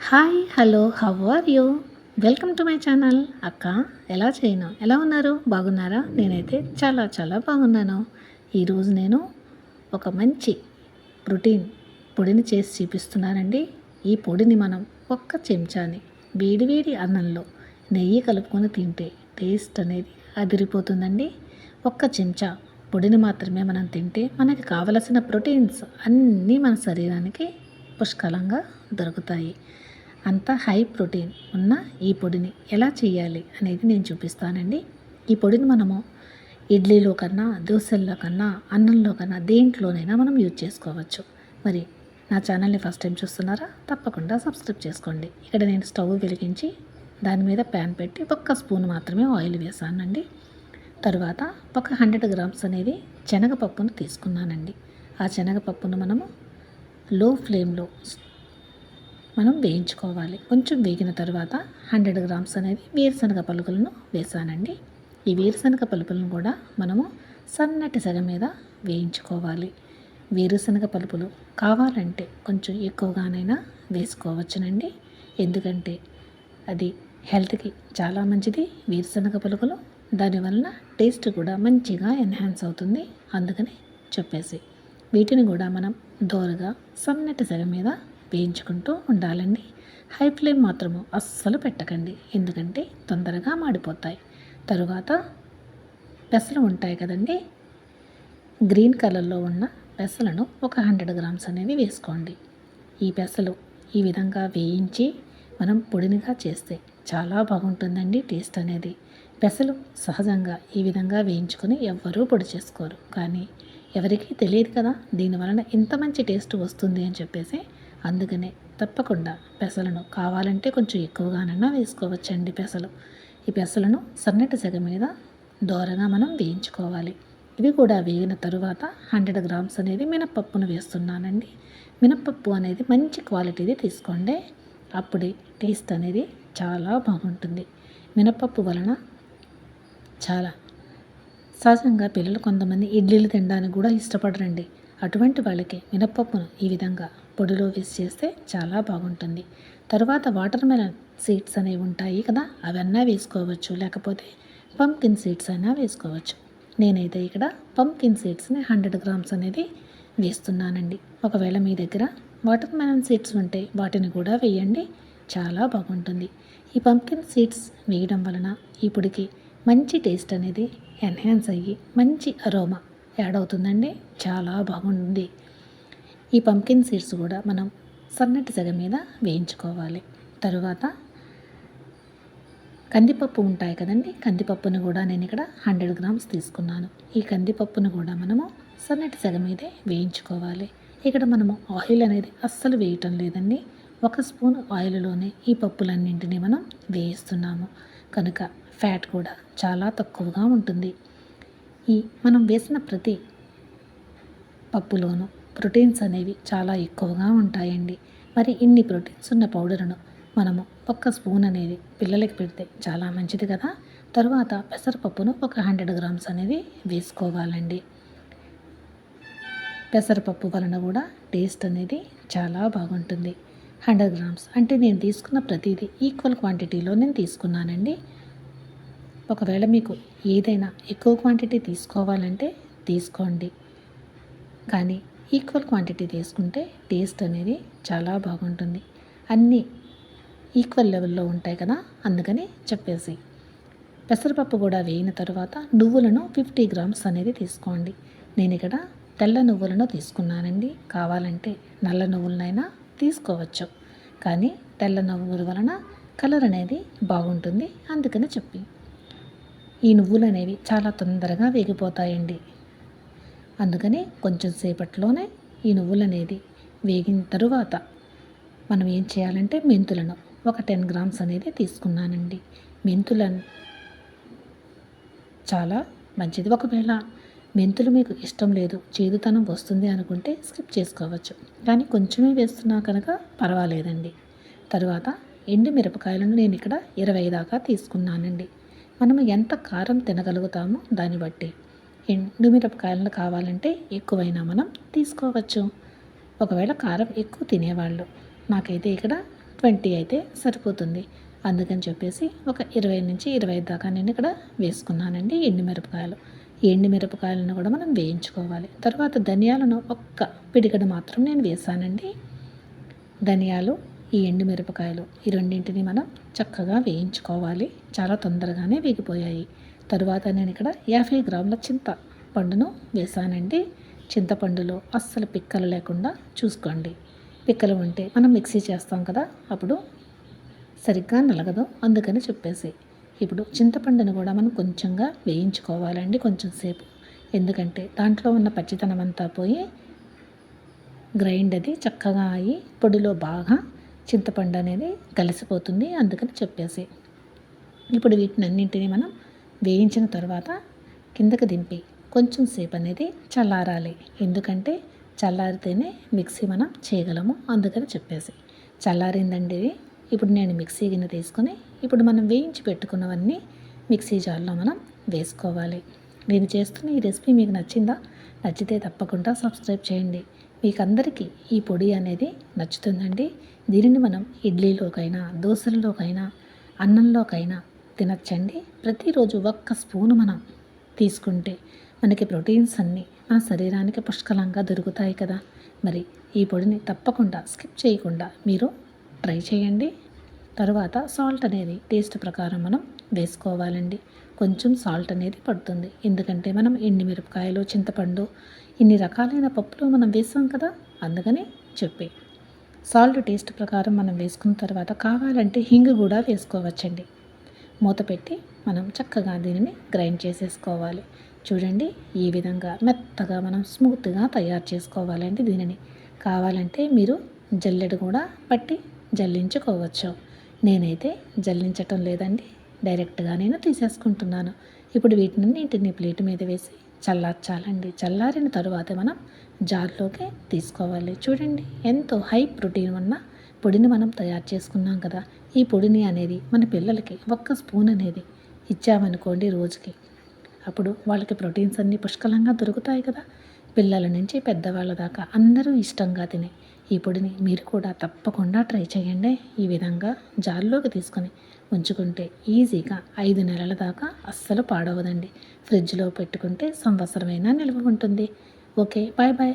Hi hello how are you? Welcome to my channel. అక్క ఎలా చేయను? ఎలా ఉన్నారు? బాగున్నారా? నేనైతే చాలా చాలా బాగున్నాను. ఈరోజు నేను ఒక మంచి ప్రోటీన్ పొడిని చేసి చూపిస్తున్నానండి. ఈ పొడిని మనం ఒక్క చెంచాని వేడివేడి అన్నంలో నెయ్యి కలుపుకొని తింటే టేస్ట్ అనేది అదిరిపోతుందండి. ఒక్క చెంచా పొడిని మాత్రమే మనం తింటే మనకి కావలసిన ప్రోటీన్స్ అన్నీ మన శరీరానికి పుష్కలంగా దొరుకుతాయి. అంత హై ప్రోటీన్ ఉన్న ఈ పొడిని ఎలా చేయాలి అనేది నేను చూపిస్తానండి. ఈ పొడిని మనము ఇడ్లీలో కన్నా దోశల్లో కన్నా అన్నంలో కన్నా దేంట్లోనైనా మనం యూజ్ చేసుకోవచ్చు. మరి నా ఛానల్ని ఫస్ట్ టైం చూస్తున్నారా? తప్పకుండా సబ్స్క్రైబ్ చేసుకోండి. ఇక్కడ నేను స్టవ్ వెలిగించి దాని మీద ప్యాన్ పెట్టి ఒక్క స్పూన్ మాత్రమే ఆయిల్ వేసానండి. తరువాత ఒక హండ్రెడ్ గ్రామ్స్ అనేది శనగపప్పును తీసుకున్నానండి. ఆ శనగపప్పును మనము లో ఫ్లేమ్లో మనం వేయించుకోవాలి. కొంచెం వేగిన తర్వాత హండ్రెడ్ గ్రామ్స్ అనేది వేరుశనగ పలుకులను వేసానండి. ఈ వేరుశనగ పలుకులను కూడా మనము సన్నటి సగ మీద వేయించుకోవాలి. వేరుశనగ పలుపులు కావాలంటే కొంచెం ఎక్కువగానైనా వేసుకోవచ్చునండి. ఎందుకంటే అది హెల్త్కి చాలా మంచిది. వేరుశనగ పలుకులు దానివలన టేస్ట్ కూడా మంచిగా ఎన్హాన్స్ అవుతుంది. అందుకని చెప్పేసి వీటిని కూడా మనం దోరగా సన్నటి సెగ మీద వేయించుకుంటూ ఉండాలండి. హై ఫ్లేమ్ మాత్రము అస్సలు పెట్టకండి. ఎందుకంటే తొందరగా మాడిపోతాయి. తరువాత పెసలు ఉంటాయి కదండి. గ్రీన్ కలర్లో ఉన్న పెసలను ఒక హండ్రెడ్ గ్రామ్స్ అనేవి వేసుకోండి. ఈ పెసలు ఈ విధంగా వేయించి మనం పొడినిగా చేస్తే చాలా బాగుంటుందండి టేస్ట్ అనేది. పెసలు సహజంగా ఈ విధంగా వేయించుకొని ఎవ్వరూ పొడి చేసుకోరు. కానీ ఎవరికీ తెలియదు కదా దీనివలన ఇంత మంచి టేస్ట్ వస్తుంది అని చెప్పేసి అందుకనే తప్పకుండా పెసలను కావాలంటే కొంచెం ఎక్కువగానన్నా వేసుకోవచ్చండి పెసలు. ఈ పెసలను సన్నటి సెగ మీద దోరగా మనం వేయించుకోవాలి. ఇవి కూడా వేగిన తరువాత హండ్రెడ్ గ్రామ్స్ అనేది మినప్పప్పును వేస్తున్నానండి. మినప్పప్పు అనేది మంచి క్వాలిటీది తీసుకోండి. అప్పుడే టేస్ట్ అనేది చాలా బాగుంటుంది. మినప్పప్పు వలన చాలా సహజంగా పిల్లలు కొంతమంది ఇడ్లీలు తినడానికి కూడా ఇష్టపడరండి. అటువంటి వాళ్ళకి మినప్పప్పును ఈ విధంగా పొడిలో వేసి చేస్తే చాలా బాగుంటుంది. తర్వాత వాటర్ మెలన్ సీడ్స్ అనేవి ఉంటాయి కదా అవన్నా వేసుకోవచ్చు. లేకపోతే పంకిన్ సీడ్స్ అయినా వేసుకోవచ్చు. నేనైతే ఇక్కడ పంకిన్ సీడ్స్ని హండ్రెడ్ గ్రామ్స్ అనేది వేస్తున్నానండి. ఒకవేళ మీ దగ్గర వాటర్ మెలన్ సీడ్స్ ఉంటే వాటిని కూడా వేయండి. చాలా బాగుంటుంది. ఈ పంకిన్ సీడ్స్ వేయడం వలన ఇప్పటికి మంచి టేస్ట్ అనేది ఎన్హాన్స్ అయ్యి మంచి అరోమా యాడ్ అవుతుందండి. చాలా బాగుంది. ఈ పంకిన్ సీడ్స్ కూడా మనం సన్నటి సెగ మీద వేయించుకోవాలి. తరువాత కందిపప్పు ఉంటాయి కదండి కందిపప్పును కూడా నేను ఇక్కడ హండ్రెడ్ గ్రామ్స్ తీసుకున్నాను. ఈ కందిపప్పును కూడా మనము సన్నటి సెగ మీదే వేయించుకోవాలి. ఇక్కడ మనము ఆయిల్ అనేది అస్సలు వేయటం లేదండి. ఒక స్పూన్ ఆయిల్లోనే ఈ పప్పులన్నింటినీ మనం వేయిస్తున్నాము. కనుక ఫ్యాట్ కూడా చాలా తక్కువగా ఉంటుంది. ఈ మనం వేసిన ప్రతి పప్పులోనూ ప్రోటీన్స్ అనేవి చాలా ఎక్కువగా ఉంటాయండి. మరి ఇన్ని ప్రోటీన్స్ ఉన్న పౌడర్ను మనము ఒక్క స్పూన్ అనేది పిల్లలకి పెడితే చాలా మంచిది కదా? తరువాత పెసరపప్పును ఒక హండ్రెడ్ గ్రామ్స్ అనేది వేసుకోవాలండి. పెసరపప్పు వలన కూడా టేస్ట్ అనేది చాలా బాగుంటుంది. హండ్రెడ్ గ్రామ్స్ అంటే నేను తీసుకున్న ప్రతిదీ ఈక్వల్ క్వాంటిటీలో నేను తీసుకున్నానండి. ఒకవేళ మీకు ఏదైనా ఎక్కువ క్వాంటిటీ తీసుకోవాలంటే తీసుకోండి. కానీ ఈక్వల్ క్వాంటిటీ తీసుకుంటే టేస్ట్ అనేది చాలా బాగుంటుంది. అన్నీ ఈక్వల్ లెవెల్లో ఉంటాయి కదా అందుకని చెప్పేసి. పెసరపప్పు కూడా వేయిన తర్వాత నువ్వులను ఫిఫ్టీ గ్రామ్స్ అనేది తీసుకోండి. నేను ఇక్కడ తెల్ల నువ్వులను తీసుకున్నానండి. కావాలంటే నల్ల నువ్వులనైనా తీసుకోవచ్చు. కానీ తెల్ల నువ్వుల వలన కలర్ అనేది బాగుంటుంది. అందుకని చెప్పి. ఈ నువ్వులు అనేవి చాలా తొందరగా వేగిపోతాయండి. అందుకని కొంచెం సేపట్లోనే ఈ నువ్వులు అనేది వేగిన తరువాత మనం ఏం చేయాలంటే మెంతులను ఒక టెన్ గ్రామ్స్ అనేది తీసుకున్నానండి. మెంతులను చాలా మంచిది. ఒకవేళ మెంతులు మీకు ఇష్టం లేదు చేదుతనం వస్తుంది అనుకుంటే స్కిప్ చేసుకోవచ్చు. కానీ కొంచెమే వేస్తున్నా కనుక పర్వాలేదండి. తర్వాత ఎండు మిరపకాయలను నేను ఇక్కడ ఇరవై దాకా తీసుకున్నానండి. మనము ఎంత కారం తినగలుగుతామో దాన్ని బట్టి. ఎండుమిరపకాయలను కావాలంటే ఎక్కువైనా మనం తీసుకోవచ్చు. ఒకవేళ కారం ఎక్కువ తినేవాళ్ళు నాకైతే ఇక్కడ ట్వంటీ అయితే సరిపోతుంది. అందుకని చెప్పేసి ఒక ఇరవై నుంచి ఇరవై ఐదు దాకా నేను ఇక్కడ వేసుకున్నానండి ఎండుమిరపకాయలు ఈ ఎండుమిరపకాయలను కూడా మనం వేయించుకోవాలి. తర్వాత ధనియాలను ఒక్క పిడికడ మాత్రం నేను వేసానండి. ధనియాలు ఈ ఎండుమిరపకాయలు ఈ రెండింటిని మనం చక్కగా వేయించుకోవాలి. చాలా తొందరగానే వేగిపోయాయి. తరువాత నేను ఇక్కడ యాభై గ్రాముల చింత పండును వేసానండి. చింతపండులో అస్సలు పిక్కలు లేకుండా చూసుకోండి. పిక్కలు ఉంటే మనం మిక్సీ చేస్తాం కదా అప్పుడు సరిగ్గా నలగదు. అందుకని చెప్పేసి ఇప్పుడు చింతపండును కూడా మనం కొంచెంగా వేయించుకోవాలండి కొంచెం సేపు. ఎందుకంటే దాంట్లో ఉన్న పచ్చితనం అంతా పోయి గ్రైండ్ అది చక్కగా అయ్యి పొడిలో బాగా చింతపండు అనేది కలిసిపోతుంది అందుకని చెప్పేసి. ఇప్పుడు వీటిని అన్నింటినీ మనం వేయించిన తర్వాత కిందకి దింపి కొంచెం సేపు అనేది చల్లారాలి. ఎందుకంటే చల్లారితేనే మిక్సీ మనం చేయగలము అందుకని చెప్పేసి. చల్లారిందండి ఇది. ఇప్పుడు నేను మిక్సీ గిన్నె తీసుకొని ఇప్పుడు మనం వేయించి పెట్టుకున్నవన్నీ మిక్సీ జార్లో మనం వేసుకోవాలి. నేను చేస్తున్న ఈ రెసిపీ మీకు నచ్చిందా? నచ్చితే తప్పకుండా సబ్స్క్రైబ్ చేయండి. మీకు అందరికీ ఈ పొడి అనేది నచ్చుతుందండి. దీనిని మనం ఇడ్లీలోకైనా దోశలలోకైనా అన్నంలోకైనా తినచ్చండి. ప్రతిరోజు ఒక్క స్పూను మనం తీసుకుంటే మనకి ప్రోటీన్స్ అన్నీ మన శరీరానికి పుష్కలంగా దొరుకుతాయి కదా. మరి ఈ పొడిని తప్పకుండా స్కిప్ చేయకుండా మీరు ట్రై చేయండి. తర్వాత సాల్ట్ అనేది టేస్ట్ ప్రకారం మనం వేసుకోవాలండి. కొంచెం సాల్ట్ అనేది పడుతుంది. ఎందుకంటే మనం ఎండుమిరపకాయలు చింతపండు ఇన్ని రకాలైన పప్పులు మనం వేసాం కదా అందుకని చెప్పి. సాల్ట్ టేస్ట్ ప్రకారం మనం వేసుకున్న తర్వాత కావాలంటే హింగ్ కూడా వేసుకోవచ్చండి. మూత పెట్టి మనం చక్కగా దీనిని గ్రైండ్ చేసేసుకోవాలి. చూడండి ఈ విధంగా మెత్తగా మనం స్మూత్గా తయారు చేసుకోవాలండి దీనిని. కావాలంటే మీరు జల్లెడ కూడా పట్టి జల్లించుకోవచ్చు. నేనైతే జల్లించటం లేదండి డైరెక్ట్గా నేను తీసేసుకుంటున్నాను. ఇప్పుడు వీటిని ప్లేట్ మీద వేసి చల్లార్చాలండి. చల్లారిన తరువాత మనం జార్లోకి తీసుకోవాలి. చూడండి ఎంతో హై ప్రోటీన్ ఉన్న పొడిని మనం తయారు చేసుకున్నాం కదా. ఈ పొడిని అనేది మన పిల్లలకి ఒక్క స్పూన్ అనేది ఇచ్చామనుకోండి రోజుకి. అప్పుడు వాళ్ళకి ప్రోటీన్స్ అన్నీ పుష్కలంగా దొరుకుతాయి కదా. పిల్లల నుంచి పెద్దవాళ్ళ దాకా అందరూ ఇష్టంగా తినే ఈ పొడిని మీరు కూడా తప్పకుండా ట్రై చేయండి. ఈ విధంగా జార్లోకి తీసుకొని ఉంచుకుంటే ఈజీగా ఐదు నెలల దాకా అస్సలు పాడవదండి. ఫ్రిడ్జ్లో పెట్టుకుంటే సంవత్సరమైనా నిల్వ ఉంటుంది. Okay bye bye.